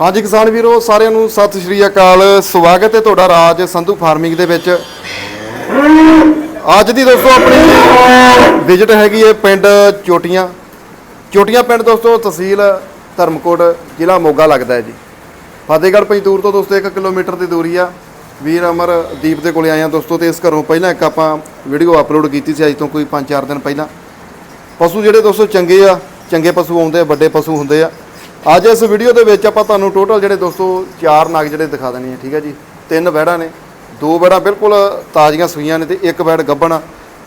ਹਾਂਜੀ ਕਿਸਾਨ ਵੀਰੋ, ਸਾਰਿਆਂ ਨੂੰ ਸਤਿ ਸ਼੍ਰੀ ਅਕਾਲ। ਸਵਾਗਤ ਹੈ ਤੁਹਾਡਾ ਰਾਜ ਸੰਧੂ ਫਾਰਮਿੰਗ ਦੇ ਵਿੱਚ। ਅੱਜ ਦੀ ਦੋਸਤੋ ਆਪਣੀ ਵਿਜ਼ਿਟ ਹੈਗੀ ਹੈ ਪਿੰਡ ਚੋਟੀਆਂ। ਚੋਟੀਆਂ ਪਿੰਡ ਦੋਸਤੋ, ਤਹਿਸੀਲ ਧਰਮਕੋਟ, ਜ਼ਿਲ੍ਹਾ ਮੋਗਾ ਲੱਗਦਾ ਹੈ ਜੀ। ਫਤਿਹਗੜ੍ਹ ਪੰਜਤੂਰ ਤੋਂ ਦੋਸਤੋ 1 ਕਿਲੋਮੀਟਰ ਦੀ ਦੂਰੀ ਆ। ਵੀਰ ਅਮਰਦੀਪ ਦੇ ਕੋਲੇ ਆਏ ਆ ਦੋਸਤੋ ਤੇ ਇਸ ਘਰੋਂ ਪਹਿਲਾਂ ਇੱਕ ਆਪਾਂ ਵੀਡੀਓ ਅਪਲੋਡ ਕੀਤੀ ਸੀ, ਅੱਜ ਤੋਂ ਕੋਈ 5-4 ਦਿਨ ਪਹਿਲਾਂ। ਪਸ਼ੂ ਜਿਹੜੇ ਦੋਸਤੋ ਚੰਗੇ ਆ, ਚੰਗੇ ਪਸ਼ੂ ਆਉਂਦੇ ਆ, ਵੱਡੇ ਪਸ਼ੂ ਹੁੰਦੇ ਆ। ਅੱਜ ਇਸ ਵੀਡੀਓ ਦੇ ਵਿੱਚ ਆਪਾਂ ਤੁਹਾਨੂੰ ਟੋਟਲ ਜਿਹੜੇ ਦੋਸਤੋ ਚਾਰ ਨਾਗ ਜਿਹੜੇ ਦਿਖਾ ਦੇਣੇ ਆ, ਠੀਕ ਹੈ ਜੀ? ਤਿੰਨ ਵਹਿੜਾਂ ਨੇ, ਦੋ ਵਹਿੜਾਂ ਬਿਲਕੁਲ ਤਾਜ਼ੀਆਂ ਸੂਈਆਂ ਨੇ ਤੇ ਇੱਕ ਵਹਿੜ ਗੱਭਣ ਆ।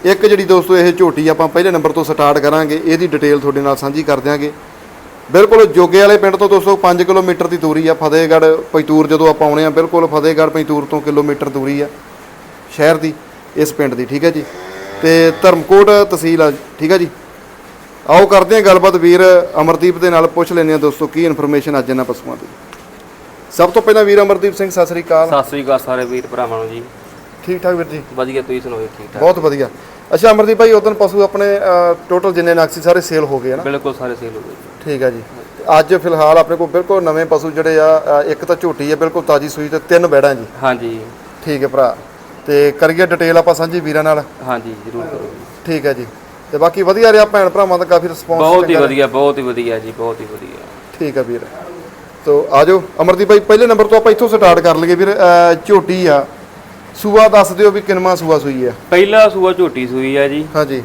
ਇੱਕ ਜਿਹੜੀ ਦੋਸਤੋ ਇਹ ਝੋਟੀ ਆਪਾਂ ਪਹਿਲੇ ਨੰਬਰ ਤੋਂ ਸਟਾਰਟ ਕਰਾਂਗੇ, ਇਹਦੀ ਡਿਟੇਲ ਤੁਹਾਡੇ ਨਾਲ ਸਾਂਝੀ ਕਰ ਦਿਆਂਗੇ। ਬਿਲਕੁਲ ਜੋਗੇ ਵਾਲੇ ਪਿੰਡ ਤੋਂ ਦੋਸਤੋ 5 ਕਿਲੋਮੀਟਰ ਦੀ ਦੂਰੀ ਆ, ਫਤਿਹਗੜ੍ਹ ਪੈਤੂਰ ਜਦੋਂ ਆਪਾਂ ਆਉਣੇ ਆ, ਬਿਲਕੁਲ ਫਤਿਹਗੜ੍ਹ ਪੈਤੂਰ ਤੋਂ ਕਿਲੋਮੀਟਰ ਦੂਰੀ ਆ, ਸ਼ਹਿਰ ਦੀ, ਇਸ ਪਿੰਡ ਦੀ, ਠੀਕ ਹੈ ਜੀ? ਤੇ ਧਰਮਕੋਟ ਤਹਿਸੀਲ ਆ, ਠੀਕ ਹੈ ਜੀ? ਆਓ ਕਰਦੇ ਹਾਂ ਗੱਲਬਾਤ ਵੀਰ ਅਮਰਦੀਪ ਦੇ ਨਾਲ ਪੁੱਛ ਲੈਂਦੇ ਹਾਂ ਦੋਸਤੋ ਕੀ ਇਨਫੋਰਮੇਸ਼ਨ ਅੱਜ ਇਹਨਾਂ ਪਸ਼ੂਆਂ ਦੀ। ਸਭ ਤੋਂ ਪਹਿਲਾਂ ਵੀਰ ਅਮਰਦੀਪ ਸਿੰਘ ਸਤਿ ਸ੍ਰੀ ਅਕਾਲ। ਸਤਿ ਸ੍ਰੀ ਅਕਾਲ ਸਾਰੇ ਵੀਰ ਭਰਾਵਾਂ ਨੂੰ ਜੀ। ਠੀਕ ਠਾਕ ਵੀਰ ਜੀ? ਵਧੀਆ ਤੁਸੀਂ ਸੁਣਾਓ ਜੀ, ਠੀਕ ਠਾਕ? ਬਹੁਤ ਵਧੀਆ। ਅੱਛਾ ਅਮਰਦੀਪ ਭਾਈ ਉਦੋਂ ਪਸ਼ੂ ਆਪਣੇ ਟੋਟਲ ਜਿੰਨੇ ਨਕਸੀ ਸਾਰੇ ਸੇਲ ਹੋ ਗਏ ਨਾ ਬਿਲਕੁਲ ਸਾਰੇ ਸੇਲ ਹੋ ਗਏ। ਜੀ ਠੀਕ ਹੈ ਜੀ। ਤੇ ਅੱਜ ਫਿਲਹਾਲ ਆਪਣੇ ਕੋਲ ਬਿਲਕੁਲ ਨਵੇਂ ਪਸ਼ੂ ਜਿਹੜੇ ਆ ਅ, ਇੱਕ ਤਾਂ ਝੋਟੀ ਹੈ ਬਿਲਕੁਲ ਤਾਜੀ ਸੂਈ ਤੇ ਤਿੰਨ ਬੈੜਾਂ ਜੀ। ਹਾਂਜੀ। ਠੀਕ ਹੈ ਭਰਾ। ਤੇ ਕਰੀਏ ਡਿਟੇਲ ਆਪਾਂ ਸਾਂਝੀ ਵੀਰਾਂ ਨਾਲ। ਹਾਂਜੀ ਜ਼ਰੂਰ ਕਰੋ ਜੀ। ਠੀਕ ਹੈ ਜੀ। ਤੇ ਬਾਕੀ ਵਧੀਆ ਰਿਹਾ ਭੈਣ ਭਰਾਵਾਂ ਦਾ ਕਾਫੀ ਰਿਸਪੌਂਸ ਬਹੁਤ ਹੀ ਵਧੀਆ ਬਹੁਤ ਹੀ ਵਧੀਆ ਜੀ ਬਹੁਤ ਹੀ ਵਧੀਆ। ਠੀਕ ਹੈ ਵੀਰ। ਤੋ ਆਜੋ ਅਮਰਦੀਪ ਭਾਈ ਪਹਿਲੇ ਨੰਬਰ ਤੋਂ ਆਪਾਂ ਇੱਥੋਂ ਸਟਾਰਟ ਕਰ ਲਈਏ ਵੀਰ। ਝੋਟੀ ਆ। ਸੂਆ ਦੱਸ ਦਿਓ ਵੀ ਕਿੰਨਵਾਂ ਸੂਆ ਸੂਈ ਆ। ਪਹਿਲਾ ਸੂਆ ਝੋਟੀ ਸੂਈ ਆ ਜੀ। ਹਾਂਜੀ।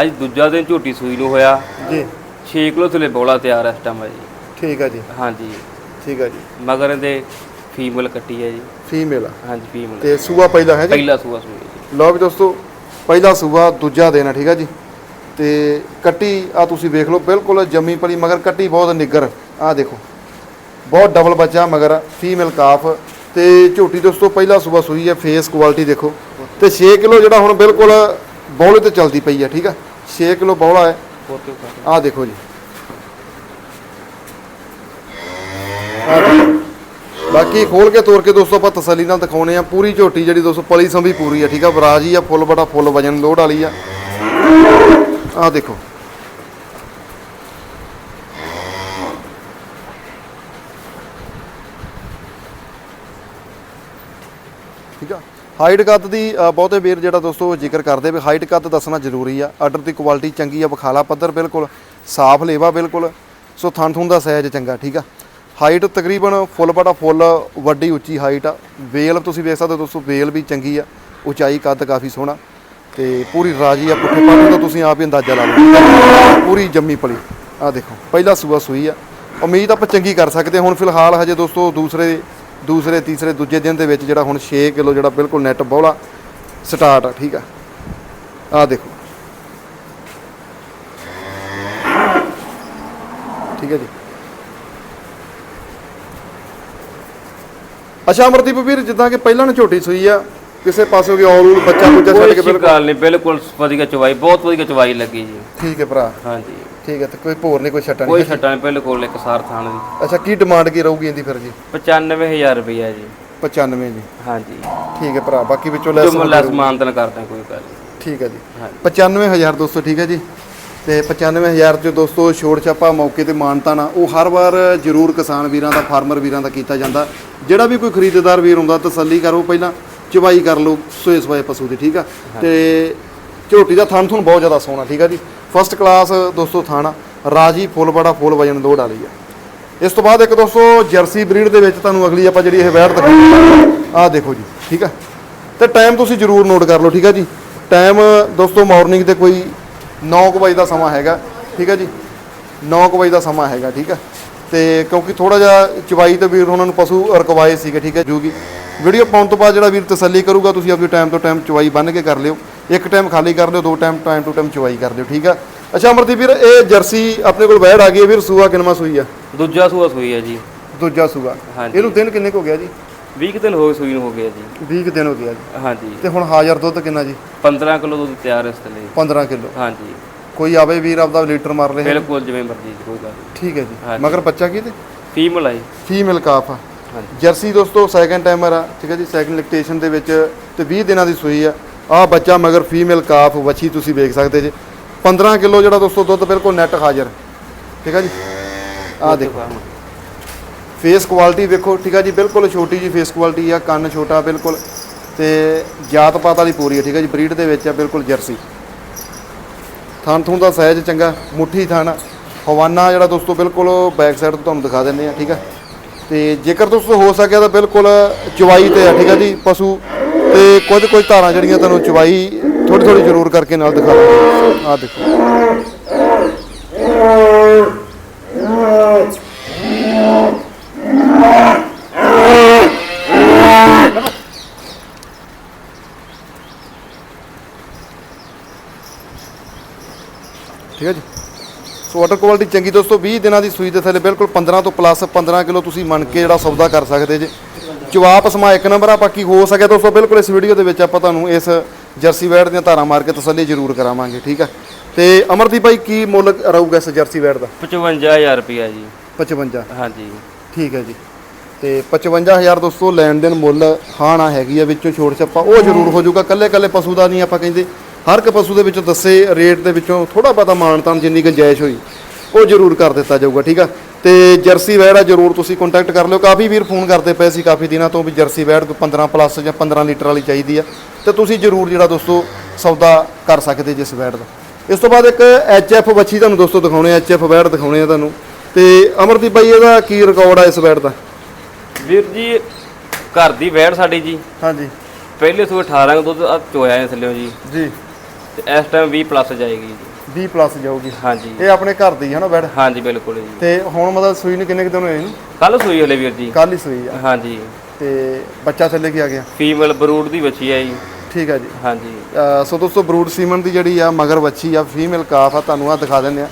ਅੱਜ ਦੂਜਾ ਦਿਨ ਝੋਟੀ ਸੂਈ ਨੂੰ ਹੋਇਆ। ਜੀ। 6 ਕਿਲੋ ਥਲੇ ਬੋਲਾ ਤਿਆਰ ਇਸ ਟਾਈਮ ਆ ਜੀ। ਠੀਕ ਹੈ ਜੀ। ਹਾਂਜੀ। ਠੀਕ ਹੈ ਜੀ। ਮਗਰ ਇਹਦੇ ਫੀਮੇਲ ਕੱਟੀ ਹੈ ਜੀ। ਫੀਮੇਲ ਆ। ਹਾਂਜੀ ਫੀਮੇਲ ਤੇ ਸੂਆ ਪਹਿਲਾ ਹੈ ਜੀ? ਪਹਿਲਾ ਸੂਆ ਸੂਈ ਹੈ ਲਓ ਵੀ ਦੋਸਤੋ ਪਹਿਲਾ ਸੂਆ ਦੂਜਾ ਦੇਣਾ ਠੀਕ ਹੈ ਜੀ? ਤੇ ਕੱਟੀ ਆ ਤੁਸੀਂ ਵੇਖ ਲਓ, ਬਿਲਕੁਲ ਜੰਮੀ ਪਲੀ, ਮਗਰ ਕੱਟੀ ਬਹੁਤ ਨਿੱਗਰ ਆ ਦੇਖੋ, ਬਹੁਤ ਡਬਲ ਬੱਚਾ ਮਗਰ ਫੀਮੇਲ ਕਾਫ ਤੇ ਝੋਟੀ ਦੋਸਤੋ ਪਹਿਲਾ ਸੂਆ ਸੂਈ ਹੈ ਫੇਸ ਕੁਆਲਿਟੀ ਦੇਖੋ। ਤੇ 6 ਕਿਲੋ ਜਿਹੜਾ ਹੁਣ ਬਿਲਕੁਲ ਬੌਲੇ ਤੇ ਚਲਦੀ ਪਈ ਹੈ, ਠੀਕ ਆ? 6 ਕਿਲੋ ਬੌਲਾ ਹੈ। ਹੋਰ ਆ ਦੇਖੋ ਜੀ। ਬਾਕੀ ਖੋਲ ਕੇ ਤੋੜ ਕੇ ਦੋਸਤੋ, ਆਪਾਂ ਤਸੱਲੀ ਨਾਲ ਦਿਖਾਉਨੇ ਆ। ਪੂਰੀ ਝੋਟੀ ਜਿਹੜੀ ਦੋਸਤੋ, ਪਲੀ ਸੰਭੀ ਪੂਰੀ ਆ ਠੀਕ ਆ? ਬਰਾਜ ਹੀ ਆ, ਫੁੱਲ ਬੜਾ ਫੁੱਲ ਵਜਨ ਲੋਡ ਵਾਲੀ ਆ। ਆ ਦੇਖੋ। ਠੀਕ ਆ? ਹਾਈਟ ਕੱਦ ਦੀ ਬਹੁਤੇ ਵੀਰ ਜਿਹੜਾ ਦੋਸਤੋ ਜ਼ਿਕਰ ਕਰਦੇ ਵੀ ਹਾਈਟ ਕੱਦ ਦੱਸਣਾ ਜ਼ਰੂਰੀ ਆ। ਆਰਡਰ ਦੀ ਕੁਆਲਿਟੀ ਚੰਗੀ ਆ ਬਖਾਲਾ ਪੱਧਰ ਬਿਲਕੁਲ, ਸਾਫ਼ ਲੇਵਾ ਬਿਲਕੁਲ। ਸੋ ਥਣ ਥੁਣ ਦਾ ਸਾਈਜ਼ ਚੰਗਾ, ਠੀਕ ਆ? ਹਾਈਟ ਤਕਰੀਬਨ ਫੁੱਲ ਬੜਾ ਫੁੱਲ, ਵੱਡੀ ਉੱਚੀ ਹਾਈਟ ਆ। ਵੇਲ ਤੁਸੀਂ ਵੇਖ ਸਕਦੇ ਹੋ ਦੋਸਤੋ ਵੇਲ ਵੀ ਚੰਗੀ ਆ। ਉਚਾਈ ਕੱਦ ਕਾਫੀ ਸੋਹਣਾ। ਤੇ ਪੂਰੀ ਰਾਜੀ ਆ ਪੁੱਠੇ ਪਾਟੇ ਤਾਂ ਤੁਸੀਂ ਆਪ ਹੀ ਅੰਦਾਜ਼ਾ ਲਾ ਲਓ। ਪੂਰੀ ਜੰਮੀ ਪਲੀ। ਆ ਦੇਖੋ, ਪਹਿਲਾ ਸੂਆ ਸੂਈ ਆ। ਉਮੀਦ ਆਪਾਂ ਚੰਗੀ ਕਰ ਸਕਦੇ ਹਾਂ। ਹੁਣ ਫਿਲਹਾਲ ਹਜੇ ਦੋਸਤੋ ਦੂਸਰੇ ਦੂਸਰੇ, ਤੀਸਰੇ, ਦੂਜੇ ਦਿਨ ਦੇ ਵਿੱਚ ਜਿਹੜਾ ਹੁਣ 6 ਕਿਲੋ ਜਿਹੜਾ ਬਿਲਕੁਲ ਨੈਟ ਬੌਲਾ ਸਟਾਰਟ ਆ, ਠੀਕ ਆ। ਆ ਦੇਖੋ। ਠੀਕ ਹੈ ਜੀ। ਅੱਛਾ ਅਮਰਦੀਪ ਵੀਰ, ਜਿੱਦਾਂ ਕਿ ਪਹਿਲਾਂ ਨੇ ਝੋਟੀ ਸੂਈ ਆ ਕਿਸੇ ਪਾਸੋਂ ਵੀ ਔਲ ਬੱਚਾ ਬੁੱਚਾ ਛੱਡ ਕੋਈ ਕੇ ਬਿਲਕੁਲ ਗੱਲ ਨਹੀਂ ਬਿਲਕੁਲ ਵਧੀਆ ਚਵਾਈ ਬਹੁਤ ਵਧੀਆ ਚਵਾਈ ਲੱਗੀ ਜੀ। ਠੀਕ ਹੈ ਭਰਾ। ਹਾਂਜੀ। ਠੀਕ ਹੈ ਤੇ ਕੋਈ ਭੋਰ ਨਹੀਂ ਕੋਈ ਛੱਟਾ ਕੋਈ ਨਹੀਂ ਛੱਟਾ ਨਹੀਂ ਬਿਲਕੁਲ ਇੱਕ ਸਾਰ ਥਾਣ ਦੀ। ਅੱਛਾ ਕੀ ਡਿਮਾਂਡ ਕੀ ਰਹੂਗੀ ਇਹਦੀ ਫਿਰ ਜੀ? 95000 ਰੁਪਇਆ ਜੀ। 95 ਜੀ। ਹਾਂਜੀ। ਠੀਕ ਹੈ ਭਰਾ ਬਾਕੀ ਵਿੱਚੋਂ ਲੈਸ ਜੋ ਲੈਸ ਮਾਨਤਨ ਕਰਦੇ ਕੋਈ ਗੱਲ। ਠੀਕ ਹੈ ਜੀ। ਹਾਂਜੀ। 95000 ਦੋਸਤੋ ਠੀਕ ਹੈ ਜੀ। ਤੇ 95000 ਚ ਦੋਸਤੋ ਛੋੜ ਛਾਪਾ ਮੌਕੇ ਤੇ ਮਾਨਤਾ ਨਾ ਉਹ ਹਰ ਵਾਰ ਜ਼ਰੂਰ ਕਿਸਾਨ ਵੀਰਾਂ ਦਾ ਫਾਰਮਰ ਵੀਰਾਂ ਦਾ ਕੀਤਾ ਜਾਂਦਾ। ਜਿਹੜਾ ਵੀ ਕੋਈ ਖਰੀਦਦਾਰ ਵੀਰ ਹੁੰਦਾ ਤਸੱਲੀ ਕਰੋ ਪਹਿਲਾਂ। ਚਵਾਈ ਕਰ ਲਓ ਸੋਏ ਸੋਏ ਪਸ਼ੂ ਦੀ ਠੀਕ ਆ? ਤੇ ਝੋਟੀ ਦਾ ਥਣ ਥੁਣ ਬਹੁਤ ਜ਼ਿਆਦਾ ਸੋਹਣਾ ਠੀਕ ਆ ਜੀ? ਫਸਟ ਕਲਾਸ ਦੋਸਤੋ ਥਾਣਾ ਰਾਜੀ ਫੁੱਲ ਬੜਾ ਫੁੱਲ ਵਜਨ ਲੋਡ ਵਾਲੀ ਆ। ਇਸ ਤੋਂ ਬਾਅਦ ਇੱਕ ਦੋਸਤੋ ਜਰਸੀ ਬਰੀਡ ਦੇ ਵਿੱਚ ਤੁਹਾਨੂੰ ਅਗਲੀ ਆਪਾਂ ਜਿਹੜੀ ਇਹ ਵੈੜ ਦਿਖਾਉਂਦੇ ਆਹ ਦੇਖੋ ਜੀ ਠੀਕ ਆ? ਤੇ ਟਾਈਮ ਤੁਸੀਂ ਜ਼ਰੂਰ ਨੋਟ ਕਰ ਲਓ ਠੀਕ ਆ ਜੀ? ਟਾਈਮ ਦੋਸਤੋ ਮਾਰਨਿੰਗ ਤੇ ਕੋਈ 9 ਵਜੇ ਦਾ ਸਮਾਂ ਹੈਗਾ ਠੀਕ ਆ ਜੀ? 9 ਵਜੇ ਦਾ ਸਮਾਂ ਹੈਗਾ ਠੀਕ ਆ? ਤੇ ਕਿਉਂਕਿ ਥੋੜਾ ਜਿਹਾ ਚਵਾਈ ਤੇ ਵੀਰ ਉਹਨਾਂ ਨੂੰ ਪਸ਼ੂ ਰਕਵਾਏ ਸੀਗੇ ਠੀਕ ਹੈ ਜੂਗੀ। ਵੀਡੀਓ ਪਾਉਣ ਤੋਂ ਬਾਅਦ ਜਿਹੜਾ ਵੀਰ ਤਸੱਲੀ ਕਰੂਗਾ ਤੁਸੀਂ ਆਪਣੀ ਟਾਈਮ ਤੋਂ ਟਾਈਮ ਚਵਾਈ ਬੰਨ ਕੇ ਕਰ ਲਿਓ। ਇੱਕ ਟਾਈਮ ਖਾਲੀ ਕਰ ਲਿਓ ਦੋ ਟਾਈਮ ਟਾਈਮ ਟੂ ਟਾਈਮ ਚਵਾਈ ਕਰ ਲਿਓ ਠੀਕ ਆ? ਅੱਛਾ ਅਮਰਦੀਪ ਵੀਰ ਇਹ ਜਰਸੀ ਆਪਣੇ ਕੋਲ ਵੈੜ ਆ ਗਈ ਹੈ ਵੀਰ ਸੂਆ ਕਿੰਨਵਾਂ ਸੂਈ ਆ? ਦੂਜਾ ਸੂਆ ਸੂਈ ਹੈ ਜੀ। ਦੂਜਾ ਸੂਆ। ਹਾਂਜੀ। ਇਹਨੂੰ ਦਿਨ ਕਿੰਨੇ ਕੁ ਹੋ ਗਿਆ ਜੀ? 20 ਕੁ ਦਿਨ ਹੋ ਗਏ ਸੂਈ ਨੂੰ ਹੋ ਗਿਆ ਜੀ। 20 ਕੁ ਦਿਨ ਹੋ ਗਿਆ ਜੀ। ਹਾਂਜੀ। ਤੇ ਹੁਣ ਹਾਜ਼ਰ ਦੁੱਧ ਕਿੰਨਾ ਜੀ? 15 ਕਿਲੋ ਦੁੱਧ ਤਿਆਰ ਇਸ ਥੱਲੇ 15 ਕਿਲੋ। ਹਾਂਜੀ। ਕੋਈ ਆਵੇ ਵੀਰ ਆਪਦਾ ਲੀਟਰ ਮਾਰ ਰਿਹਾ ਬਿਲਕੁਲ ਜਿਵੇਂ ਮਰਜ਼ੀ ਜੀ, ਕੋਈ ਗੱਲ ਠੀਕ ਹੈ ਜੀ। ਹਾਂਜੀ। ਮਗਰ ਬੱਚਾ ਕੀ ਤੇ? ਫੀਮੇਲ ਆਈ ਫੀਮੇਲ ਕਾਫ ਆ। ਜਰਸੀ ਦੋਸਤੋ ਸੈਕੰਡ ਟਾਈਮਰ ਆ ਠੀਕ ਹੈ ਜੀ? ਸੈਕੰਡ ਲੈਕਟੇਸ਼ਨ ਦੇ ਵਿੱਚ ਤੇ 20 ਦਿਨਾਂ ਦੀ ਸੂਈ ਆ। ਆ ਬੱਚਾ ਮਗਰ ਫੀਮੇਲ ਕਾਫ ਵੱਛੀ ਤੁਸੀਂ ਵੇਖ ਸਕਦੇ ਜੇ। 15 ਕਿਲੋ ਜਿਹੜਾ ਦੋਸਤੋ ਦੁੱਧ ਬਿਲਕੁਲ ਨੈਟ ਹਾਜ਼ਰ। ਠੀਕ ਹੈ ਜੀ? ਆ ਦੇਖੋ। ਫੇਸ ਕੁਆਲਿਟੀ ਵੇਖੋ ਠੀਕ ਆ ਜੀ? ਬਿਲਕੁਲ ਛੋਟੀ ਜੀ ਫੇਸ ਕੁਆਲਿਟੀ ਆ ਕੰਨ ਛੋਟਾ ਬਿਲਕੁਲ। ਤੇ ਜਾਤ ਪਾਤ ਵਾਲੀ ਪੂਰੀ ਆ ਠੀਕ ਆ ਜੀ? ਬਰੀਡ ਦੇ ਵਿੱਚ ਆ ਬਿਲਕੁਲ ਜਰਸੀ। ਥਣ ਥੂਣ ਦਾ ਸਾਈਜ਼ ਚੰਗਾ ਮੁੱਠੀ ਥਣ। ਹਵਾਨਾ ਜਿਹੜਾ ਦੋਸਤੋ ਬਿਲਕੁਲ ਬੈਕ ਸਾਈਡ ਤੋਂ ਤੁਹਾਨੂੰ ਦਿਖਾ ਦਿੰਦੇ ਆ ਠੀਕ ਆ ਤੇ ਜੇਕਰ ਤੁਸੀਂ ਹੋ ਸਕਿਆ ਤਾਂ ਬਿਲਕੁਲ ਚਵਾਈ ਤੇ ਆ, ਠੀਕ ਹੈ ਜੀ, ਪਸ਼ੂ। ਤੇ ਕੁਝ ਕੁਝ ਧਾਰਾਂ ਜਿਹੜੀਆਂ ਤੁਹਾਨੂੰ ਚਵਾਈ ਥੋੜੀ ਥੋੜੀ ਜ਼ਰੂਰ ਕਰਕੇ ਨਾਲ ਦਿਖਾ ਦਿੰਦੇ ਆ ਦੇਖੋ। ਠੀਕ ਹੈ ਜੀ। ਸੋ ਵਾਟਰ ਕੁਆਲਿਟੀ ਚੰਗੀ ਦੋਸਤੋ 20 ਦਿਨਾਂ ਦੀ ਸੂਈ ਦੇ ਥੱਲੇ ਬਿਲਕੁਲ 15 ਤੋਂ ਪਲੱਸ 15 ਕਿਲੋ ਤੁਸੀਂ ਮੰਨ ਕੇ ਜਿਹੜਾ ਸੌਦਾ ਕਰ ਸਕਦੇ ਜੇ। ਜਵਾਬ ਸਮਾ ਇੱਕ ਨੰਬਰ ਆ ਬਾਕੀ ਹੋ ਸਕਿਆ ਦੋਸਤੋ ਬਿਲਕੁਲ ਇਸ ਵੀਡੀਓ ਦੇ ਵਿੱਚ ਆਪਾਂ ਤੁਹਾਨੂੰ ਇਸ ਜਰਸੀ ਵੈੜ ਦੀਆਂ ਧਾਰਾਂ ਮਾਰ ਕੇ ਤਸੱਲੀ ਜ਼ਰੂਰ ਕਰਾਵਾਂਗੇ ਠੀਕ ਹੈ ਤੇ ਅਮਰਦੀਪ ਭਾਈ ਕੀ ਮੁੱਲ ਰਹੂਗਾ ਇਸ ਜਰਸੀ ਵੈੜ ਦਾ? 55000 ਰੁਪਿਆ ਜੀ। 55 ਹਾਂਜੀ। ਠੀਕ ਹੈ ਜੀ। ਤੇ 55000 ਦੋਸਤੋ ਲੈਣ ਦੇਣ ਮੁੱਲ ਹਾਣਾ ਹੈਗੀ ਆ ਵਿੱਚੋਂ ਛੋੜ ਛੱਪਾ ਉਹ ਜ਼ਰੂਰ ਹੋ ਜਾਊਗਾ ਕੱਲੇ ਕੱਲੇ ਪਸ਼ੂ ਦਾ ਨਹੀਂ ਆਪਾਂ ਕਹਿੰਦੇ। ਹਰ ਇੱਕ ਪਸ਼ੂ ਦੇ ਵਿੱਚੋਂ ਦੱਸੇ ਰੇਟ ਦੇ ਵਿੱਚੋਂ ਥੋੜਾ ਬਹੁਤਾ ਮਾਨਤਾਨ ਜਿੰਨੀ ਗੁੰਜਾਇਸ਼ ਹੋਈ ਉਹ ਜ਼ਰੂਰ ਕਰ ਦਿੱਤਾ ਜਾਊਗਾ ਠੀਕ ਆ? ਤੇ ਜਰਸੀ ਵੈੜ ਆ ਜ਼ਰੂਰ ਤੁਸੀਂ ਕੰਟੈਕਟ ਕਰ ਲਿਓ। ਕਾਫੀ ਵੀਰ ਫੋਨ ਕਰਦੇ ਪਏ ਸੀ ਕਾਫੀ ਦਿਨਾਂ ਤੋਂ ਵੀ ਜਰਸੀ ਵੈੜ ਕੋਈ 15 ਪਲੱਸ ਜਾਂ 15 ਲੀਟਰ ਵਾਲੀ ਚਾਹੀਦੀ ਆ। ਤੇ ਤੁਸੀਂ ਜ਼ਰੂਰ ਜਿਹੜਾ ਦੋਸਤੋ ਸੌਦਾ ਕਰ ਸਕਦੇ ਜਿਸ ਵੈੜ ਦਾ। ਇਸ ਤੋਂ ਬਾਅਦ ਇੱਕ ਐਫ ਵੱਛੀ ਤੁਹਾਨੂੰ ਦੋਸਤੋ ਦਿਖਾਉਣੇ ਐਫ ਵੈੜ ਦਿਖਾਉਣੇ ਆ ਤੁਹਾਨੂੰ। ਤੇ ਅਮਰਦੀਪ ਭਾਈ ਇਹਦਾ ਕੀ ਰਿਕਾਰਡ ਆ ਇਸ ਵੈੜ ਦਾ? ਵੀਰ ਜੀ ਘਰ ਦੀ ਵੈੜ ਸਾਡੀ ਜੀ। ਹਾਂਜੀ। ਪਹਿਲੇ ਸੂਏ 18 ਕੁ ਦੁੱਧ ਚੋਇਆ ਹੈ ਥੱਲਿਓ ਜੀ। ਜੀ। ਤੇ ਇਸ ਟਾਈਮ 20 ਪਲੱਸ ਜਾਏਗੀ ਜੀ। 20 ਪਲੱਸ ਜਾਊਗੀ। ਹਾਂਜੀ। ਇਹ ਆਪਣੇ ਘਰ ਦੀ ਹੈ ਨਾ ਬੈਡ ਹਾਂਜੀ ਬਿਲਕੁਲ ਜੀ। ਤੇ ਹੁਣ ਮਤਲਬ ਸੂਈ ਨੂੰ ਕਿੰਨੇ ਕੁ ਦਿਨ ਹੋਏ ਨੇ? ਕੱਲ ਸੂਈ ਹਲੇ ਵੀਰ ਜੀ। ਕੱਲ ਹੀ ਸੂਈ ਆ। ਹਾਂਜੀ। ਤੇ ਬੱਚਾ ਥੱਲੇ ਕੀ ਆ ਗਿਆ? ਫੀਮੇਲ ਬਰੂਡ ਦੀ ਬੱਚੀ ਹੈ ਜੀ। ਠੀਕ ਆ ਜੀ। ਹਾਂਜੀ। ਅਹ ਸੋ ਦੋਸਤੋ ਬਰੂਡ ਸੀਮਨ ਦੀ ਜਿਹੜੀ ਆ ਮਗਰ ਵੱਛੀ ਆ ਫੀਮੇਲ ਕਾਫ ਆ ਤੁਹਾਨੂੰ ਆ ਦਿਖਾ ਦਿੰਦੇ ਆ।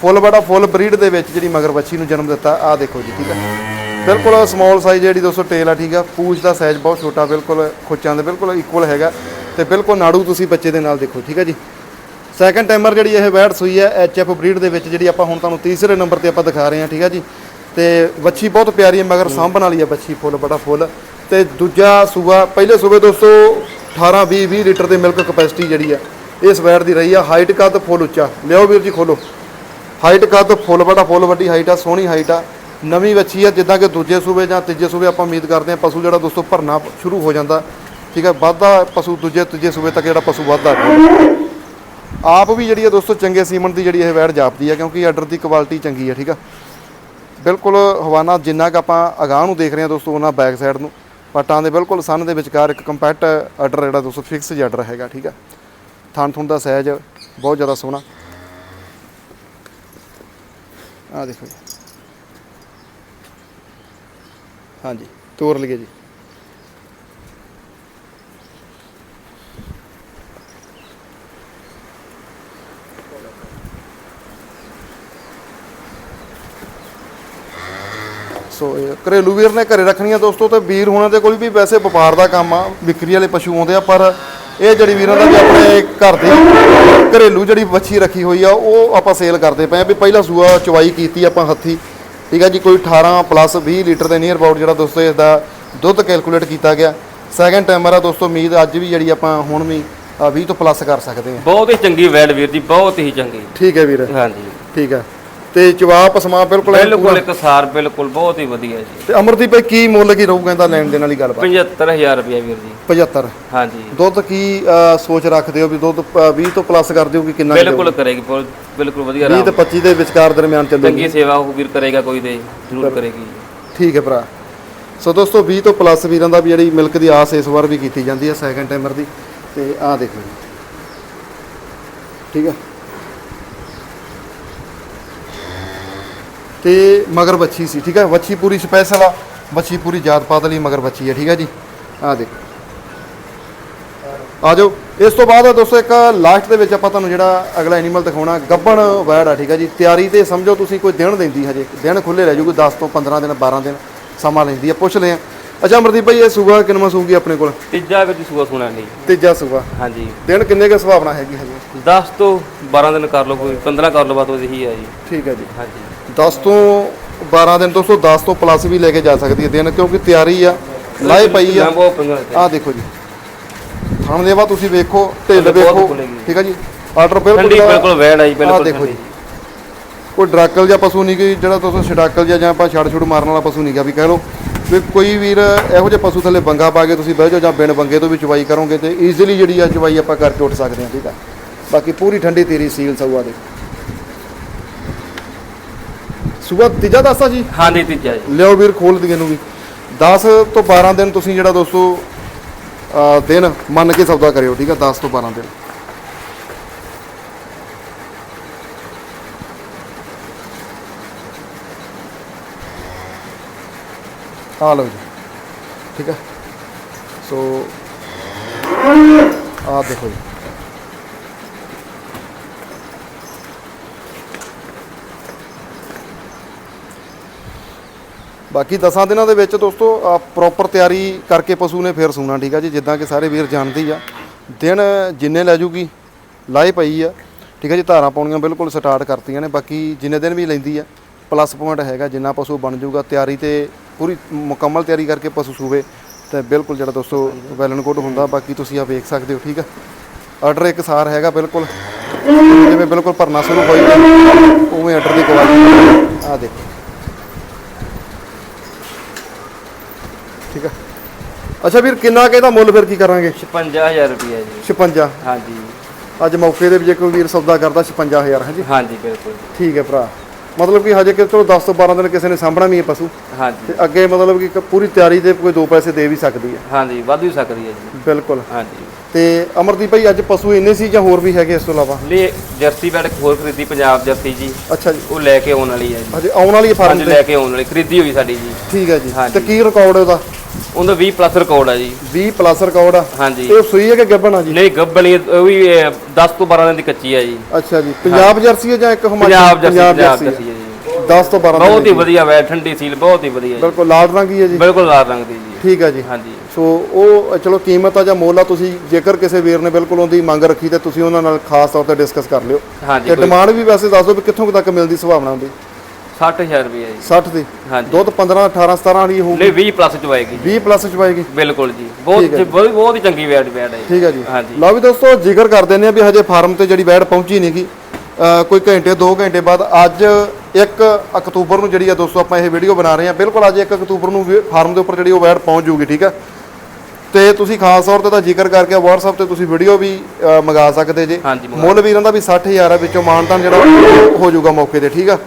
ਫੁੱਲ ਬੜਾ ਫੁੱਲ ਬਰੀਡ ਦੇ ਵਿੱਚ ਜਿਹੜੀ ਮਗਰ ਵੱਛੀ ਨੂੰ ਜਨਮ ਦਿੱਤਾ ਆ ਦੇਖੋ ਜੀ ਠੀਕ ਆ। ਬਿਲਕੁਲ ਸਮਾਲ ਸਾਈਜ਼ ਜਿਹੜੀ ਦੋਸਤੋ ਟੇਲ ਆ ਠੀਕ ਆ। ਪੂਛ ਦਾ ਸਾਈਜ਼ ਬਹੁਤ ਛੋਟਾ ਬਿਲਕੁਲ ਖੁੱਚਾਂ ਦੇ ਬਿਲਕੁਲ ਇਕੁਅਲ ਹੈਗਾ। ਤੇ ਬਿਲਕੁਲ ਨਾੜੂ ਤੁਸੀਂ ਬੱਚੇ ਦੇ ਨਾਲ ਦੇਖੋ ਠੀਕ ਆ ਜੀ? ਸੈਕੰਡ ਟਾਈਮਰ ਜਿਹੜੀ ਇਹ ਵੈੜ ਸੂਈ ਹੈ ਐਚਐਫ ਬਰੀਡ ਦੇ ਵਿੱਚ ਜਿਹੜੀ ਆਪਾਂ ਹੁਣ ਤੁਹਾਨੂੰ ਤੀਸਰੇ ਨੰਬਰ ਤੇ ਆਪਾਂ ਦਿਖਾ ਰਹੇ ਹਾਂ ਠੀਕ ਆ ਜੀ? ਤੇ ਵੱਛੀ ਬਹੁਤ ਪਿਆਰੀ ਹੈ ਮਗਰ ਸਾਂਭਣ ਵਾਲੀ ਹੈ ਵੱਛੀ ਫੁੱਲ ਬੜਾ ਫੁੱਲ। ਤੇ ਦੂਜਾ ਸੂਆ ਪਹਿਲੇ ਸੂਬੇ ਦੋਸਤੋ 18 20 20 ਲੀਟਰ ਦੇ ਮਿਲਕ ਕਪੈਸਿਟੀ ਜਿਹੜੀ ਆ ਇਸ ਵੈੜ ਦੀ ਰਹੀ ਆ। ਹਾਈਟ ਕੱਦ ਫੁੱਲ ਉੱਚਾ। ਲਿਓ ਵੀਰ ਜੀ ਖੋਲੋ। ਹਾਈਟ ਕੱਦ ਫੁੱਲ ਬੜਾ ਫੁੱਲ ਵੱਡੀ ਹਾਈਟ ਆ ਸੋਹਣੀ ਹਾਈਟ ਆ। ਨਵੀਂ ਵੱਛੀ ਆ ਜਿੱਦਾਂ ਕਿ ਦੂਜੇ ਸੂਬੇ ਜਾਂ ਤੀਜੇ ਸੂਬੇ ਆਪਾਂ ਉਮੀਦ ਕਰਦੇ ਹਾਂ ਪਸ਼ੂ ਜਿਹੜਾ ਦੋਸਤੋ ਭਰਨਾ ਸ਼ੁਰੂ ਹੋ ਜਾਂਦਾ। ਠੀਕ ਹੈ ਵੱਧਦਾ ਪਸ਼ੂ ਦੂਜੇ, ਤੀਜੇ ਸੂਬੇ ਤੱਕ ਜਿਹੜਾ ਪਸ਼ੂ ਵੱਧਦਾ ਆਪ ਵੀ ਜਿਹੜੀ ਹੈ ਦੋਸਤੋ, ਚੰਗੇ ਸੀਮਨ ਦੀ ਜਿਹੜੀ ਇਹ ਵੈੜ ਜਾਪਦੀ ਹੈ, ਕਿਉਂਕਿ ਆਰਡਰ ਦੀ ਕੁਆਲਿਟੀ ਚੰਗੀ ਹੈ, ਠੀਕ ਆ ਬਿਲਕੁਲ ਹਵਾਨਾ ਜਿੰਨਾ ਕਿ ਆਪਾਂ ਅਗਾਹ ਨੂੰ ਦੇਖ ਰਹੇ ਹਾਂ ਦੋਸਤੋ, ਉਹਨਾਂ ਬੈਕ ਸਾਈਡ ਨੂੰ, ਪੱਟਾਂ ਦੇ ਬਿਲਕੁਲ ਸਨ ਦੇ ਵਿਚਕਾਰ ਇੱਕ ਕੰਪੈਕਟ ਆਰਡਰ ਜਿਹੜਾ ਦੋਸਤੋ ਫਿਕਸ ਆਰਡਰ ਹੈਗਾ, ਠੀਕ ਆ ਥਣ ਥੁਣ ਦਾ ਸਾਈਜ਼ ਬਹੁਤ ਜ਼ਿਆਦਾ ਸੋਹਣਾ। ਆ ਦੇਖੋ ਜੀ। ਹਾਂਜੀ, ਤੋਰ ਲਈਏ ਜੀ। ਸੋ, ਇਹ ਘਰੇਲੂ ਵੀਰ ਨੇ ਘਰੇ ਰੱਖਣੀਆਂ ਦੋਸਤੋ, ਤੇ ਵੀਰ ਹੋਣਾ ਦੇ ਕੋਲ ਵੀ ਵੈਸੇ ਵਪਾਰ ਦਾ ਕੰਮ ਆ, ਵਿਕਰੀ ਵਾਲੇ ਪਸ਼ੂ ਆਉਂਦੇ ਆ, ਪਰ ਇਹ ਜਿਹੜੀ ਵੀਰਾਂ ਦਾ ਵੀ ਆਪਣੇ ਘਰ ਦੀ ਘਰੇਲੂ ਜਿਹੜੀ ਵੱਛੀ ਰੱਖੀ ਹੋਈ ਆ, ਉਹ ਆਪਾਂ ਸੇਲ ਕਰਦੇ ਪਏ ਆ ਵੀ ਪਹਿਲਾ ਸੂਆ ਚਵਾਈ ਕੀਤੀ ਆਪਾਂ ਹੱਥੀ। ਠੀਕ ਆ ਜੀ, ਕੋਈ 18 ਪਲੱਸ 20 ਲੀਟਰ ਦੇ ਨੀਅਰ ਅਬਾਊਟ ਜਿਹੜਾ ਦੋਸਤੋ ਇਸ ਦਾ ਦੁੱਧ ਕੈਲਕੂਲੇਟ ਕੀਤਾ ਗਿਆ। ਸੈਕੰਡ ਟਾਈਮਰ ਆ ਦੋਸਤੋ, ਉਮੀਦ ਅੱਜ ਵੀ ਜਿਹੜੀ ਆਪਾਂ, ਹੁਣ ਵੀ 20 ਤੋਂ ਪਲੱਸ ਕਰ ਸਕਦੇ ਆ। ਬਹੁਤ ਹੀ ਚੰਗੀ ਵੈੜ ਵੀਰ ਜੀ ਬਹੁਤ ਹੀ ਚੰਗੀ। ਠੀਕ ਹੈ ਵੀਰ। ਹਾਂਜੀ। ਠੀਕ ਆ ਤੇ ਜਵਾਬ ਪਸਮਾ ਬਿਲਕੁਲ ਐਨ ਬਿਲਕੁਲ ਇੱਕ ਸਾਰ ਬਿਲਕੁਲ ਬਹੁਤ ਹੀ ਵਧੀਆ ਜੀ। ਤੇ ਅਮਰਦੀਪ ਭਾਈ ਕੀ ਮੁੱਲ ਕੀ ਰਹੂਗਾ ਇਹਦਾ ਲੈਣ ਦੇਣ ਵਾਲੀ ਗੱਲਬਾਤ? 75000 ਰੁਪਿਆ ਵੀਰ ਜੀ। 75 ਹਾਂਜੀ। ਦੁੱਧ ਕੀ ਸੋਚ ਰੱਖਦੇ ਹੋ ਵੀ ਦੁੱਧ ਅ, 20 ਤੋਂ ਪਲੱਸ ਕਰ ਦਿਓ ਕਿ ਕਿੰਨਾ ਕੁ ਬਿਲਕੁਲ ਕਰੇਗੀ ਬਿਲ- ਬਿਲਕੁਲ ਵਧੀਆ 20 ਆਰਾਮ। ਤੇ 25 ਦੇ ਵਿਚਕਾਰ ਦਰਮਿਆਨ ਚੱਲੂਗੀ। ਚੰਗੀ ਸੇਵਾ ਉਹ ਵੀਰ ਕਰੇਗਾ ਕੋਈ ਤੇ ਜ਼ਰੂਰ ਕਰੇਗੀ। ਠੀਕ ਹੈ ਭਰਾ। ਸੋ ਦੋਸਤੋ 20 ਤੋਂ ਪਲੱਸ ਵੀਰਾਂ ਦਾ ਵੀ ਜਿਹੜੀ ਮਿਲਕ ਦੀ ਆਸ ਇਸ ਵਾਰ ਵੀ ਕੀਤੀ ਜਾਂਦੀ ਹੈ ਸੈਕੰਡ ਟਾਈਮਰ ਦੀ। ਤੇ ਆਹ ਦੇਖੋ ਜੀ। ਠੀਕ ਹੈ ਤੇ ਮਗਰ ਬੱਚੀ ਸੀ, ਠੀਕ ਹੈ ਬੱਚੀ ਪੂਰੀ ਸਪੈਸ਼ਲ ਆ। ਬੱਚੀ ਪੂਰੀ ਜਾਤ ਪਾਤ ਲਈ ਮਗਰ ਬੱਚੀ ਹੈ ਠੀਕ ਹੈ ਜੀ? ਆਹ ਦੇਖੋ। ਆ ਜਾਓ। ਇਸ ਤੋਂ ਬਾਅਦ ਦੋਸਤੋ, ਇੱਕ ਲਾਸਟ ਦੇ ਵਿੱਚ ਆਪਾਂ ਤੁਹਾਨੂੰ ਜਿਹੜਾ ਅਗਲਾ ਐਨੀਮਲ ਦਿਖਾਉਣਾ, ਗੱਬਣ ਵੈੜ ਆ, ਠੀਕ ਆ ਜੀ? ਤਿਆਰੀ ਤੇ ਸਮਝੋ ਤੁਸੀਂ, ਕੋਈ ਦਿਨ ਦਿੰਦੀ ਹਜੇ। ਦਿਨ ਖੁੱਲੇ ਰਹਿ ਜੂਗੀ 10 ਤੋਂ 15 ਦਿਨ 12 ਦਿਨ ਸਮਾਂ ਲੈਂਦੀ ਆ, ਪੁੱਛ ਲਿਆ ਅੱਛਾ ਅਮਰਦੀਪ ਭਾਈ ਇਹ ਸੂਬਾ ਕਿੰਨਵਾਂ ਸੂਗੀ ਆਪਣੇ ਕੋਲ? ਤੀਜਾ ਵਿੱਚ ਸੂਆ ਸੁਣਾ ਨਹੀਂ। ਤੀਜਾ ਸੂਬਾ। ਹਾਂਜੀ। ਦਿਨ ਕਿੰਨੇ ਕੁ ਸੁਭਾਵਨਾ ਹੈਗੀ ਹਜੇ? 10 ਤੋਂ 12 ਦਿਨ ਕਰ ਲਓ ਕੋਈ 15 ਕਰ ਲਓ ਬਾਤ ਉਹੀ ਹੈ ਜੀ। ਠੀਕ ਹੈ ਜੀ। ਹਾਂਜੀ। 10 ਤੋਂ 12 ਦਿਨ ਦੋਸਤੋ 10 ਤੋਂ ਪਲੱਸ ਵੀ ਲੈ ਕੇ ਜਾ ਸਕਦੀ ਹੈ ਦਿਨ ਕਿਉਂਕਿ ਤਿਆਰੀ ਆ ਲਾਏ ਪਈ ਆ। ਤੇ। ਆਹ ਦੇਖੋ ਜੀ। ਥਣ ਦੇਵਾ ਤੁਸੀਂ ਵੇਖੋ ਢਿੱਲ ਬਹੁਤ ਵੇਖੋ। ਠੀਕ ਆ ਜੀ। ਆਰਡਰ ਬਿਲਕੁਲ ਠੰਡੀ ਬਿਲਕੁਲ ਵੈੜ ਆਈ ਆਹ ਬਿਲਕੁਲ ਦੇਖੋ ਠੰਡੀ। ਜੀ। ਕੋਈ ਡਰਾਕਲ ਜਾਂ ਪਸ਼ੂ ਨਹੀਂ ਕਿ ਜਿਹੜਾ ਦੋਸਤੋ ਛਡਾਕਲ ਜਾਂ ਜਾਂ ਆਪਾਂ ਛੜ ਛੁੜ ਮਾਰਨ ਵਾਲਾ ਪਸ਼ੂ ਨਹੀਂ ਗਾ ਵੀ ਕਹਿ ਲਓ। ਵੀ ਕੋਈ ਵੀਰ ਇਹੋ ਜਿਹੇ ਪਸ਼ੂ ਥੱਲੇ ਬੰਗਾ ਪਾ ਕੇ ਤੁਸੀਂ ਬਹਿ ਜਾਓ ਜਾਂ ਬਿਨ ਬੰਗੇ ਤੋਂ ਵੀ ਚਵਾਈ ਕਰੋਗੇ ਤੇ ਈਜ਼ੀਲੀ ਜਿਹੜੀ ਆ ਚਵਾਈ ਆਪਾਂ ਕਰਕੇ ਉੱਠ ਸਕਦੇ ਹਾਂ ਠੀਕ ਆ? ਬਾਕੀ ਪੂਰੀ ਠੰਡੀ ਤੇਰੀ ਸੀਲ ਸਊਆ ਦੇ। ਸੂਆ ਤੀਜਾ ਦੱਸਾ ਜੀ? ਹਾਂਜੀ ਤੀਜਾ ਜੀ। ਲਿਓ ਵੀਰ ਖੋਲ ਦਈਏ ਨੂੰ ਵੀ। 10 ਤੋਂ 12 ਦਿਨ ਤੁਸੀਂ ਜਿਹੜਾ ਦੋਸਤੋ ਦਿਨ ਮੰਨ ਕੇ ਸੌਦਾ ਕਰਿਓ ਠੀਕ ਆ? 10 ਤੋਂ 12 ਦਿਨ। ਆ ਲਓ ਜੀ। ਠੀਕ ਹੈ? ਸੋ ਆ ਦੇਖੋ ਜੀ। ਬਾਕੀ ਦਸਾਂ ਦਿਨਾਂ ਦੇ ਵਿੱਚ ਦੋਸਤੋ ਪ੍ਰੋਪਰ ਤਿਆਰੀ ਕਰਕੇ ਪਸ਼ੂ ਨੇ ਫੇਰ ਸੂਣਾ, ਠੀਕ ਆ ਜੀ? ਜਿੱਦਾਂ ਕਿ ਸਾਰੇ ਵੀਰ ਜਾਣਦੇ ਹੀ ਆ। ਦਿਨ ਜਿੰਨੇ ਲੈ ਜੂਗੀ ਲਾਏ ਪਈ ਆ। ਠੀਕ ਆ ਜੀ? ਧਾਰਾਂ ਪਾਉਣੀਆਂ ਬਿਲਕੁਲ ਸਟਾਰਟ ਕਰਤੀਆਂ ਨੇ। ਬਾਕੀ ਜਿੰਨੇ ਦਿਨ ਵੀ ਲੈਂਦੀ ਆ ਪਲੱਸ ਪੁਆਇੰਟ ਹੈਗਾ ਜਿੰਨਾ ਪਸ਼ੂ ਬਣ ਜਾਊਗਾ ਤਿਆਰੀ ਤੇ ਪੂਰੀ ਮੁਕੰਮਲ ਤਿਆਰੀ ਕਰਕੇ ਪਸ਼ੂ ਸੂਵੇ ਤੇ ਬਿਲਕੁਲ ਜਿਹੜਾ ਦੋਸਤੋ ਵੈਲਨ ਕੋਡ ਹੁੰਦਾ ਬਾਕੀ ਤੁਸੀਂ ਆ ਵੇਖ ਸਕਦੇ ਹੋ ਠੀਕ ਆ? ਆਰਡਰ ਇੱਕ ਸਾਰ ਹੈਗਾ ਬਿਲਕੁਲ। ਜਿਵੇਂ ਬਿਲਕੁਲ ਭਰਨਾ ਸ਼ੁਰੂ ਹੋਈ ਉਵੇਂ ਆਰਡਰ ਦੀ ਕੁਆਲਿਟੀ ਆ ਦੇਖੋ। ਠੀਕ ਆ? ਅੱਛਾ ਵੀਰ ਕਿੰਨਾ ਕੁ ਇਹਦਾ ਮੁੱਲ ਫਿਰ ਕੀ ਕਰਾਂਗੇ? 56000 ਰੁਪਏ ਜੀ। 56 ਹਾਂਜੀ। ਅੱਜ ਮੌਕੇ ਦੇ ਵੀ ਜੇ ਕੋਈ ਵੀਰ ਸੌਦਾ ਕਰਦਾ 56000 ਹਾਂਜੀ? ਹਾਂਜੀ ਬਿਲਕੁਲ ਠੀਕ ਹੈ ਭਰਾ। ਮਤਲਬ ਕਿ ਹਜੇ ਕਿ ਚਲੋ 10 ਤੋਂ 12 ਦਿਨ ਕਿਸੇ ਨੇ ਸਾਂਭਣਾ ਵੀ ਹੈ ਪਸ਼ੂ। ਹਾਂਜੀ। ਤੇ ਅੱਗੇ ਮਤਲਬ ਕਿ ਇੱਕ ਪੂਰੀ ਤਿਆਰੀ ਤੇ ਕੋਈ ਦੋ ਪੈਸੇ ਦੇ ਵੀ ਸਕਦੀ ਹੈ। ਹਾਂਜੀ ਵੱਧ ਵੀ ਸਕਦੀ ਹੈ ਜੀ। ਬਿਲਕੁਲ। ਹਾਂਜੀ। ਤੇ ਅਮਰਦੀਪ ਭਾਈ ਅੱਜ ਪਸ਼ੂ ਇੰਨੇ ਸੀ ਜਾਂ ਹੋਰ ਵੀ ਹੈਗੇ ਇਸ ਤੋਂ ਇਲਾਵਾ? ਲਈ ਜਰਸੀ ਬੈਡ ਹੋਰ ਖਰੀਦੀ ਪੰਜਾਬ ਜਰਸੀ ਜੀ। ਅੱਛਾ ਜੀ। ਉਹ ਲੈ ਕੇ ਆਉਣ ਵਾਲੀ ਹੈ ਜੀ। ਹਜੇ ਆਉਣ ਵਾਲੀ ਹੈ ਫਾਰਮ ਹਾਂਜੀ ਤੇ? ਲੈ ਕੇ ਆਉਣ ਵਾਲੀ ਖਰੀਦੀ ਹੋਈ ਸਾਡੀ ਜੀ। ਠੀਕ ਹੈ ਜੀ। ਹਾਂਜੀ। ਤੇ ਕੀ ਰਿਕਾਰਡ ਉਹਦਾ? ਉਹਦਾ 20 ਪਲੱਸ ਰਿਕਾਰਡ ਹੈ ਜੀ। 20 ਪਲੱਸ ਰਿਕਾਰਡ ਆ। ਹਾਂਜੀ। ਇਹ ਸੂਈ ਹੈ ਕਿ ਗੱਬਣ ਆ ਜੀ? ਨਹੀਂ ਗੱਬਣੀ ਉਹ ਵੀ 10 ਤੋਂ 12 ਦਿਨ ਦੀ ਕੱਚੀ ਹੈ ਜੀ। ਅੱਛਾ ਜੀ। ਪੰਜਾਬ ਜਰਸੀ ਹੈ ਜਾਂ ਇੱਕ ਹਿਮਾਚਲ? ਪੰਜਾਬ ਜਰਸੀ ਹੈ ਜੀ। 10 ਤੋਂ 12 ਬਹੁਤ ਹੀ। ਵਧੀਆ ਵੈ ਠੰਡੀ ਸੀਲ ਬਹੁਤ ਹੀ ਵਧੀਆ ਬਿਲਕੁਲ ਲਾਲ ਰੰਗ ਹੀ ਹੈ ਜੀ। ਬਿਲਕੁਲ ਲਾਲ ਰੰਗ ਦੀ ਜੀ। ਠੀਕ ਹੈ ਜੀ। ਹਾਂਜੀ। ਸੋ ਉਹ ਚਲੋ ਕੀਮਤ ਆ ਜਾਂ ਮੁੱਲ ਆ ਤੁਸੀਂ ਜੇਕਰ ਕਿਸੇ ਵੀਰ ਨੇ ਬਿਲਕੁਲ ਉਹਦੀ ਮੰਗ ਰੱਖੀ ਤੇ ਤੁਸੀਂ ਉਹਨਾਂ ਨਾਲ ਖਾਸ ਤੌਰ ਤੇ ਡਿਸਕਸ ਕਰ ਲਿਓ। ਹਾਂਜੀ ਤੇ ਡਿਮਾਂਡ ਵੀ ਵੈਸੇ ਦੱਸ ਦਿਓ ਵੀ ਕਿੱਥੋਂ ਤੱਕ ਮਿਲਦੀ ਸੰਭਾਵਨਾ ਹੁੰਦੀ 60000 ਰੁਪਏ ਜੀ। 60 ਦੀ? ਹਾਂਜੀ। ਦੁੱਧ 15 18 17 ਵਾਲੀ ਹੋਊਗੀ? ਨਹੀਂ 20 ਪਲੱਸ ਚ ਆਏਗੀ ਜੀ। 20 ਪਲੱਸ ਚ ਪਾਏਗੀ ਬਿਲਕੁਲ ਜੀ। ਬਹੁਤ ਠੀਕ ਹੈ ਜੀ। ਬਹੁਤ ਬਹੁਤ ਹੀ ਚੰਗੀ ਵੈਟ ਵੈਟ ਹੈ ਜੀ। ਠੀਕ ਹੈ ਜੀ। ਹਾਂਜੀ। ਲਓ ਵੀ ਦੋਸਤੋ ਜ਼ਿਕਰ ਕਰ ਦਿੰਦੇ ਆ ਵੀ ਹਜੇ ਫਾਰਮ ਤੇ ਜਿਹੜੀ ਵੈੜ ਪਹੁੰਚੀ ਨਹੀਂਗੀ ਕੋਈ ਘੰਟੇ 2 ਘੰਟੇ ਬਾਅਦ ਅੱਜ 1 ਅਕਤੂਬਰ ਨੂੰ ਜਿਹੜੀ ਆ ਦੋਸਤੋ ਆਪਾਂ ਇਹ ਵੀਡੀਓ ਬਣਾ ਰਹੇ ਆ ਬਿਲਕੁਲ ਅੱਜ 1 ਅਕਤੂਬਰ ਨੂੰ ਫਾਰਮ ਦੇ ਉੱਪਰ ਜਿਹੜੀ ਉਹ ਵੈੜ ਪਹੁੰਚ ਜੂਗੀ ਠੀਕ ਆ? ਤੇ ਤੁਸੀਂ ਖਾਸ ਤੌਰ ਤੇ ਤਾਂ ਜ਼ਿਕਰ ਕਰਕੇ WhatsApp ਤੇ ਤੁਸੀਂ ਵੀਡੀਓ ਵੀ ਅ, ਮੰਗਾ ਸਕਦੇ ਜੇ। ਹਾਂਜੀ, ਮੰਗਾ ਮੁੱਲ ਵੀਰਾਂ ਦਾ ਵੀ 60000 ਆ ਵਿੱਚੋਂ ਮਾਨਤਾਨ ਜਿਹੜਾ ਉਹ ਹੋ ਜਾਊਗਾ ਮੌਕੇ ਤੇ ਠੀਕ ਆ?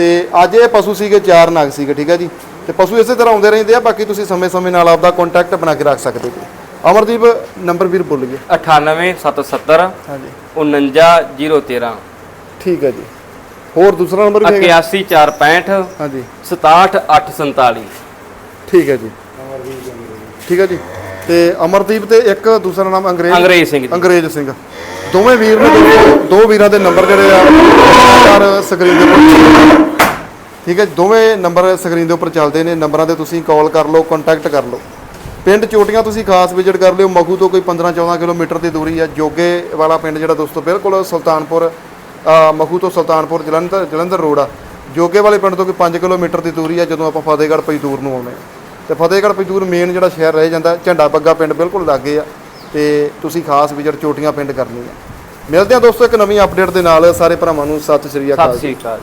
ਤੇ ਅੱਜ ਇਹ ਪਸ਼ੂ ਸੀਗੇ ਚਾਰ ਨਗ ਸੀਗੇ ਠੀਕ ਆ ਜੀ। ਤੇ ਪਸ਼ੂ ਇਸੇ ਤਰ੍ਹਾਂ ਆਉਂਦੇ ਰਹਿੰਦੇ ਆ ਬਾਕੀ ਤੁਸੀਂ ਸਮੇਂ-ਸਮੇਂ ਨਾਲ ਆਪਦਾ ਕੰਟੈਕਟ ਬਣਾ ਕੇ ਰੱਖ ਸਕਦੇ ਜੀ ਅਮਰਦੀਪ ਨੰਬਰ ਵੀਰ ਭੁੱਲ ਗਏ 98770 ਹਾਂਜੀ। 49013 ਠੀਕ ਹੈ ਜੀ। ਹੋਰ ਦੂਸਰਾ ਨੰਬਰ ਵੀ ਹੈਗਾ? 81465 ਹਾਂਜੀ। 67847 ਠੀਕ ਹੈ ਜੀ। ਠੀਕ ਹੈ ਜੀ। ਤੇ ਅਮਰਦੀਪ ਤੇ ਇੱਕ ਦੂਸਰਾ ਨਾਮ ਅੰਗਰੇਜ਼ ਅੰਗਰੇਜ਼ ਸਿੰਘ ਅੰਗਰੇਜ਼ ਸਿੰਘ। ਦੋਵੇਂ ਵੀਰ ਨੇ ਦੋ ਵੀਰਾਂ ਦੇ ਨੰਬਰ ਜਿਹੜੇ ਆ ਚਾਰ ਸਕਰੀਨ ਦੇ ਉੱਪਰ ਠੀਕ ਹੈ ਦੋਵੇਂ ਨੰਬਰ ਸਕਰੀਨ ਦੇ ਉੱਪਰ ਚੱਲਦੇ ਨੇ ਨੰਬਰਾਂ ਤੇ ਤੁਸੀਂ ਕਾਲ ਕਰ ਲਓ ਕੰਟੈਕਟ ਕਰ ਲਓ। ਪਿੰਡ ਚੋਟੀਆਂ ਤੁਸੀਂ ਖਾਸ ਵਿਜ਼ਿਟ ਕਰ ਲਿਓ ਮਖੂ ਤੋਂ ਕੋਈ 15 14 ਕਿਲੋਮੀਟਰ ਦੀ ਦੂਰੀ ਹੈ ਜੋਗੇ ਵਾਲਾ ਪਿੰਡ ਜਿਹੜਾ ਦੋਸਤੋ ਬਿਲਕੁਲ ਸੁਲਤਾਨਪੁਰ ਮਖੂ ਤੋਂ ਸੁਲਤਾਨਪੁਰ ਜਲੰਧਰ ਜਲੰਧਰ ਰੋਡ ਆ। ਜੋਗੇ ਵਾਲੇ ਪਿੰਡ ਤੋਂ ਕੋਈ 5 ਕਿਲੋਮੀਟਰ ਦੀ ਦੂਰੀ ਹੈ ਜਦੋਂ ਆਪਾਂ ਫਤਿਹਗੜ੍ਹ ਪਜਦੂਰ ਨੂੰ ਆਉਂਦੇ ਹਾਂ। ਤੇ ਫਤਿਹਗੜ੍ਹ ਪਜਦੂਰ ਮੇਨ ਜਿਹੜਾ ਸ਼ਹਿਰ ਰਹਿ ਜਾਂਦਾ ਝੰਡਾ ਬੱਗਾ ਪਿੰਡ ਬਿਲਕੁਲ ਲਾਗੇ ਆ ਤੇ ਤੁਸੀਂ ਖਾਸ ਵਿਜ਼ਿਟ ਚੋਟੀਆਂ ਪਿੰਡ ਕਰਨੀ ਆ ਮਿਲਦੇ ਆ ਦੋਸਤੋ ਇੱਕ ਨਵੀਂ ਅਪਡੇਟ ਦੇ ਨਾਲ ਸਾਰੇ ਭਰਾਵਾਂ ਨੂੰ ਸਤਿ ਸ਼੍ਰੀ ਅਕਾਲ ਸਤਿ ਸ੍ਰੀ ਅਕਾਲ